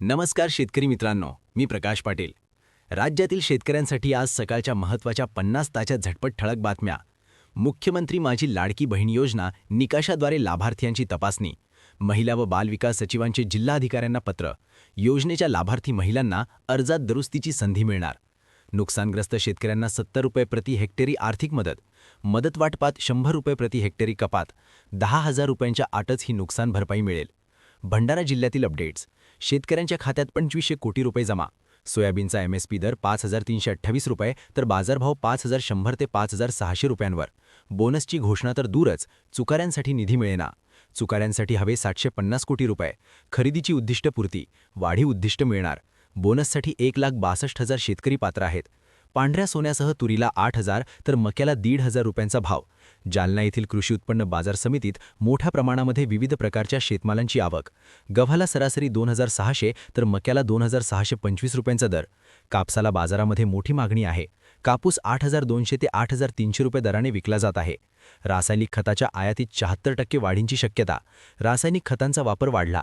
नमस्कार शेतकरी मित्रांनो मी प्रकाश पाटील. राज्यातील शेतकऱ्यांसाठी आज सकाळच्या महत्त्वाच्या पन्नास ताच्या झटपट ठळक बातम्या. मुख्यमंत्री माझी लाडकी बहीण योजना निकषाद्वारे लाभार्थ्यांची तपासणी. महिला व बालविकास सचिवांचे जिल्हाधिकाऱ्यांना पत्र. योजनेच्या लाभार्थी महिलांना अर्जात दुरुस्तीची संधी मिळणार. नुकसानग्रस्त शेतकऱ्यांना सत्तर रुपये प्रति हेक्टरी आर्थिक मदत. मदत वाटपात शंभर रुपये प्रति हेक्टरी कपात. दहा हजार रुपयांच्या आटच ही नुकसान भरपाई मिळेल. भंडारा जिल्ह्यातील अपडेट्स. शेतकऱ्यांच्या खात्यात पंचवीसशे कोटी रुपये जमा. सोयाबीनचा एमएसपी दर पाच हजार तीनशे अठ्ठावीस रुपये तर बाजारभाव पाच हजार शंभर ते पाच हजार सहाशे रुपयांवर. बोनसची घोषणा तर दूरच चुकाऱ्यांसाठी निधी मिळेना. चुकाऱ्यांसाठी हवे सातशे पन्नास कोटी रुपये. खरेदीची उद्दिष्टपूर्ती वाढीव उद्दिष्ट मिळणार. बोनससाठी एक लाख बासष्ट हजार शेतकरी पात्र आहेत. पांढऱ्या सोन्यासह तुरीला आठ हजार तर मक्याला दीड हजार रुपयांचा भाव. जालना येथील कृषी उत्पन्न बाजार समितीत मोठ्या प्रमाणामध्ये विविध प्रकारच्या शेतमालांची आवक. गव्हाला सरासरी दोन हजार सहाशे तर मक्याला दोन हजार सहाशे पंचवीस रुपयांचा दर. कापसाला बाजारामध्ये मोठी मागणी आहे. कापूस आठ हजार दोनशे ते आठ हजार तीनशे रुपये दराने विकला जात आहे. रासायनिक खताच्या आयातीत शहात्तर टक्के वाढींची शक्यता. रासायनिक खतांचा वापर वाढला.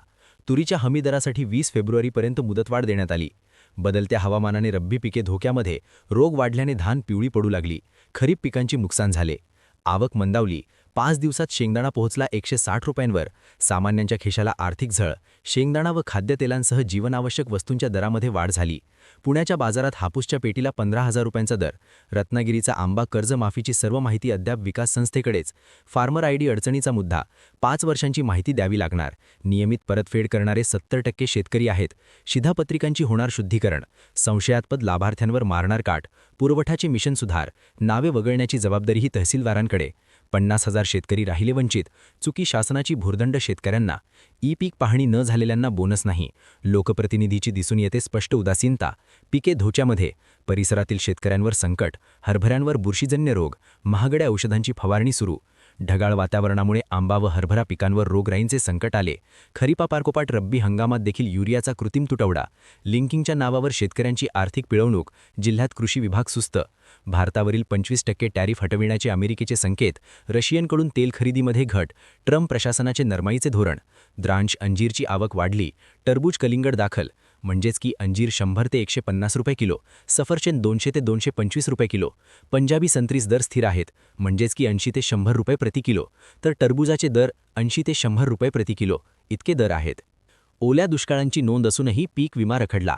तुरीच्या हमी दरासाठी वीस फेब्रुवारीपर्यंत मुदतवाढ देण्यात आली. बदलत्या हवामानाने रब्बी पिके धोक्यामध्ये रोग वाढल्याने धान पिवळी पडू लागली. खरीप पिकांची नुकसान झाले. आवक मंदावली. पाच दिवसात शेंगदाणा पोहोचला एकशे साठ रुपयांवर. सामान्यांच्या खिशाला आर्थिक झळ. शेंगदाणा व खाद्यतेलांसह जीवनावश्यक वस्तूंच्या दरामध्ये वाढ झाली. पुण्याच्या बाजारात हापूसच्या पेटीला पंधरा हजार रुपयांचा दर. रत्नागिरीचा आंबा कर्जमाफीची सर्व माहिती अद्याप विकास संस्थेकडेच. फार्मर आयडी अडचणीचा मुद्दा. पाच वर्षांची माहिती द्यावी लागणार. नियमित परतफेड करणारे सत्तर टक्के शेतकरी आहेत. शिधापत्रिकांची होणार शुद्धीकरण. संशयास्पद लाभार्थ्यांवर मारणार काट. पुरवठाचे मिशन सुधार. नावे वगळण्याची जबाबदारीही तहसीलदारांकडे. पन्नास हजार शेतकरी राहिले वंचित. चुकी शासनाची भुर्दंड शेतकऱ्यांना. ई पीक पाहणी न झालेल्यांना बोनस नाही. लोकप्रतिनिधीची दिसून येते स्पष्ट उदासीनता. पिके धोच्यामध्ये. परिसरातील शेतकऱ्यांवर संकट. हरभऱ्यांवर बुरशीजन्य रोग. महागड्या औषधांची फवारणी सुरू. ढगाळ वातावरणामुळे आंबा व हरभरा पिकांवर रोगराईंचे संकट आले. खरीपापारकोपाट रब्बी हंगामात देखील युरियाचा कृत्रिम तुटवडा. लिंकिंगच्या नावावर शेतकऱ्यांची आर्थिक पिळवणूक. जिल्ह्यात कृषी विभाग सुस्त. भारतावरील पंचवीस टक्के टॅरिफ हटविण्याचे अमेरिकेचे संकेत. रशियनकडून तेल खरेदीमध्ये घट. ट्रम्प प्रशासनाचे नरमाईचे धोरण. द्रांश अंजीरची आवक वाढली. टरबूज कलिंगड दाखल. म्हणजेच की अंजीर शंभर ते एकशे पन्नास रुपये किलो सफरचंद दोनशे ते दोनशे पंचवीस रुपये किलो पंजाबी संत्रीस दर स्थिर आहेत म्हणजेच की ऐंशी ते शंभर रुपये प्रति किलो तर टरबुजाचे दर ऐंशी ते शंभर रुपये प्रति किलो इतके दर आहेत. ओल्या दुष्काळांची नोंद असूनही पीक विमा रखडला.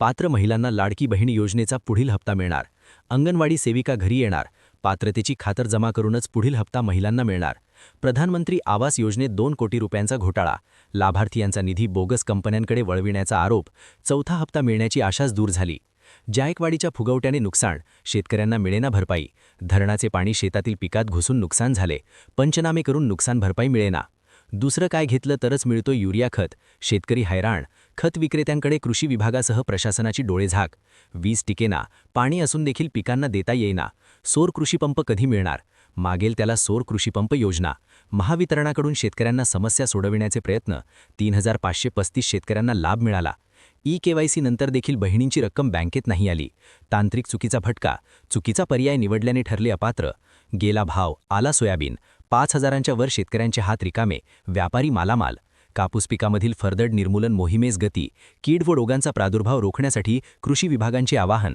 पात्र महिलांना लाडकी बहीण योजनेचा पुढील हप्ता मिळणार. अंगणवाडी सेविका घरी येणार. पात्रतेची खातर जमा करूनच पुढील हप्ता महिलांना मिळणार. प्रधानमंत्री आवास योजनेत दोन कोटी रुपयांचा घोटाळा. लाभार्थी यांचा निधी बोगस कंपन्यांकडे वळविण्याचा आरोप चौथा हप्ता मिळण्याची आशाच दूर झाली. जायकवाडीच्या फुगवट्याने नुकसान शेतकऱ्यांना मिळेना भरपाई धरणाचे पाणी शेतातील पिकात घुसून नुकसान झाले पंचनामे करून नुकसान भरपाई मिळेना. दुसरं काय घेतलं तरच मिळतो युरिया खत शेतकरी हैराण खत विक्रेत्यांकडे कृषी विभागासह प्रशासनाची डोळेझाक वीज टिकेना पाणी असून देखील पिकांना देता येईना सोर कृषीपंप कधी मिळणार? मागेल त्याला सौर कृषीपंप योजना. महावितरणाकडून शेतकऱ्यांना समस्या सोडविण्याचे प्रयत्न तीन हजार पाचशे पस्तीस शेतकऱ्यांना लाभ मिळाला. ई केवायसी नंतर देखील बहिणींची रक्कम बँकेत नाही आली. तांत्रिक चुकीचा फटका चुकीचा पर्याय निवडल्याने ठरले अपात्र. गेला भाव आला सोयाबीन. पाच हजारांच्या वर शेतकऱ्यांचे हात रिकामे. व्यापारी मालामाल. कापूस पिकामधील फरदड निर्मूलन मोहिमेस गती. कीड व रोगांचा प्रादुर्भाव रोखण्यासाठी कृषी विभागांचे आवाहन.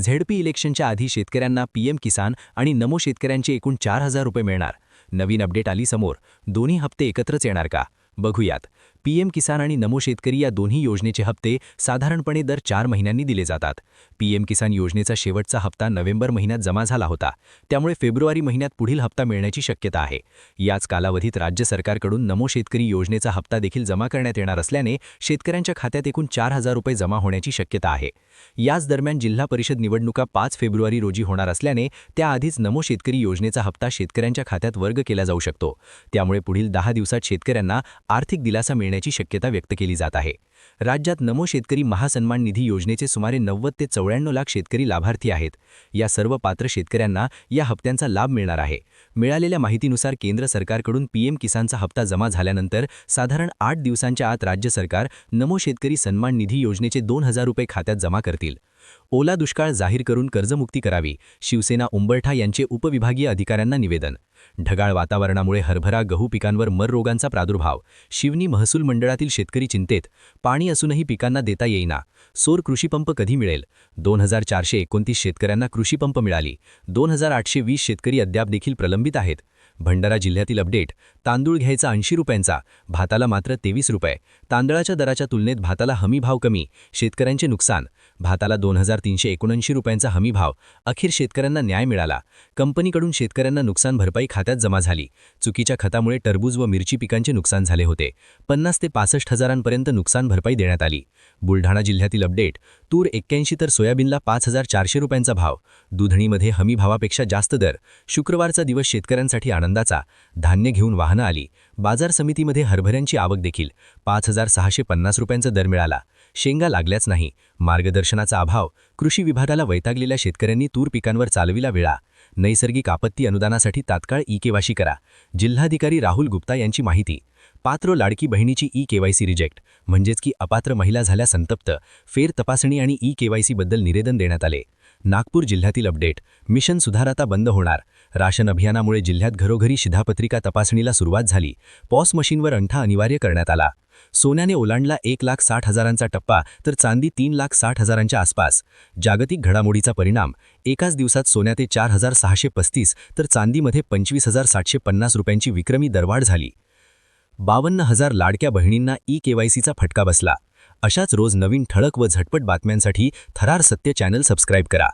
झेडपी इलेक्शनच्या आधी शेतकऱ्यांना पीएम किसान आणि नमो शेतकऱ्यांचे एकूण चार हजार रुपये मिळणार. नवीन अपडेट आली समोर. दोन्ही हप्ते एकत्रच येणार का? बघूयात. पीएम किसान आणि नमो शेतकरी या दोन्ही योजनेचे हप्ते साधारणपणे दर चार महिन्यांनी दिले जातात. पीएम किसान योजनेचा शेवटचा हप्ता नोव्हेंबर महिन्यात जमा झाला होता. त्यामुळे फेब्रुवारी महिन्यात पुढील हप्ता मिळण्याची शक्यता आहे. याच कालावधीत राज्य सरकारकडून नमो शेतकरी योजनेचा हप्ता देखील जमा करण्यात येणार असल्याने शेतकऱ्यांच्या खात्यात एकूण चार हजार रुपये जमा होण्याची शक्यता आहे. याच दरम्यान जिल्हा परिषद निवडणुका पाच फेब्रुवारी रोजी होणार असल्याने त्याआधीच नमो शेतकरी योजनेचा हप्ता शेतकऱ्यांच्या खात्यात वर्ग केला जाऊ शकतो. त्यामुळे पुढील दहा दिवसात शेतकऱ्यांना आर्थिक दिलासा मिळण्याची शक्यता व्यक्त केली जात आहे. राज्यात नमो शेतकरी महासन्मान निधी योजनेचे सुमारे नव्वद ते चौऱ्याण्णव लाख शेतकरी लाभार्थी आहेत. या सर्व पात्र शेतकऱ्यांना या हप्त्यांचा लाभ मिळणार आहे. मिळालेल्या माहितीनुसार केंद्र सरकारकडून पीएम किसानचा हप्ता जमा झाल्यानंतर साधारण आठ दिवसांच्या आत राज्य सरकार नमो शेतकरी सन्मान निधी योजनेचे दोन हजार रुपये खात्यात जमा करतील. ओला दुष्काळ जाहीर करून कर्जमुक्ती करावी शिवसेना उंबरठा यांचे उपविभागीय अधिकाऱ्यांना निवेदन. ढगाळ वातावरणामुळे हरभरा गहू पिकांवर मर रोगांचा प्रादुर्भाव शिवनी महसूल मंडळातील शेतकरी चिंतेत पाणी असूनही पिकांना देता येईना. सोर कृषीपंप कधी मिळेल? दोन हजार चारशे एकोणतीस शेतकऱ्यांना कृषीपंप मिळाली. दोन हजार आठशे वीस शेतकरी अद्याप देखील प्रलंबित आहेत. भंडारा जिल्ह्यातील अपडेट तांदूळ घ्यायचा ऐंशी रुपयांचा भाताला मात्र तेवीस रुपये. तांदळाच्या दराच्या तुलनेत भाताला हमी भाव कमी शेतकऱ्यांचे नुकसान. भाताला दोन हजार तीनशे एकोणऐंशी रुपयांचा हमी भाव. अखेर शेतकऱ्यांना न्याय मिळाला. कंपनीकडून शेतकऱ्यांना नुकसान भरपाई खात्यात जमा झाली. चुकीच्या खतामुळे टरबूज व मिरची पिकांचे नुकसान झाले होते. पन्नास ते पासष्ट हजारांपर्यंत नुकसान भरपाई देण्यात आली. बुलढाणा जिल्ह्यातील अपडेट. तूर एक्क्याऐंशी तर सोयाबीनला पाच हजार चारशे रुपयांचा भाव. दुधणीमध्ये हमी भावापेक्षा जास्त दर. शुक्रवारचा दिवस शेतकऱ्यांसाठी आनंदाचा. धान्य घेऊन वाहनं आली. बाजार समितीमध्ये हरभऱ्यांची आवक देखील. पाच हजार सहाशे पन्नास रुपयांचा दर मिळाला. शेंगा लागल्याच नाही. मार्गदर्शनाचा अभाव कृषी विभागाला वैतागलेल्या शेतकऱ्यांनी तूर पिकांवर चालविला वेळा. नैसर्गिक आपत्ती अनुदानासाठी तात्काळ ई केवायसी करा. जिल्हाधिकारी राहुल गुप्ता यांची माहिती. पात्र लाडकी बहिणीची ई केवायसी रिजेक्ट म्हणजेच की अपात्र महिला झाल्या संतप्त. फेर तपासणी आणि ई केवायसीबद्दल निवेदन देण्यात आले. नागपूर जिल्ह्यातील अपडेट. मिशन सुधारता बंद होणार. राशन अभियानामुळे जिल्ह्यात घरोघरी शिधापत्रिका तपासणीला सुरुवात झाली. पॉस मशीनवर अंठा अनिवार्य करण्यात आला. सोन्याने ओलांडला एक लाख साठ हजारांचा टप्पा तर चांदी तीन लाख साठ हजारांच्या आसपास. जागतिक घडामोडीचा परिणाम. एकाच दिवसात सोन्याते चार हजार सहाशे पस्तीस तर चांदीमध्ये पंचवीस हजार सातशे पन्नास रुपयांची विक्रमी दरवाढ झाली. बावन्न हजार लाडक्या बहिणींना ई केवायसीचा फटका बसला. अशाच रोज नवीन ठळक व झटपट बातम्यांसाठी थरार सत्य चॅनल सबस्क्राईब करा.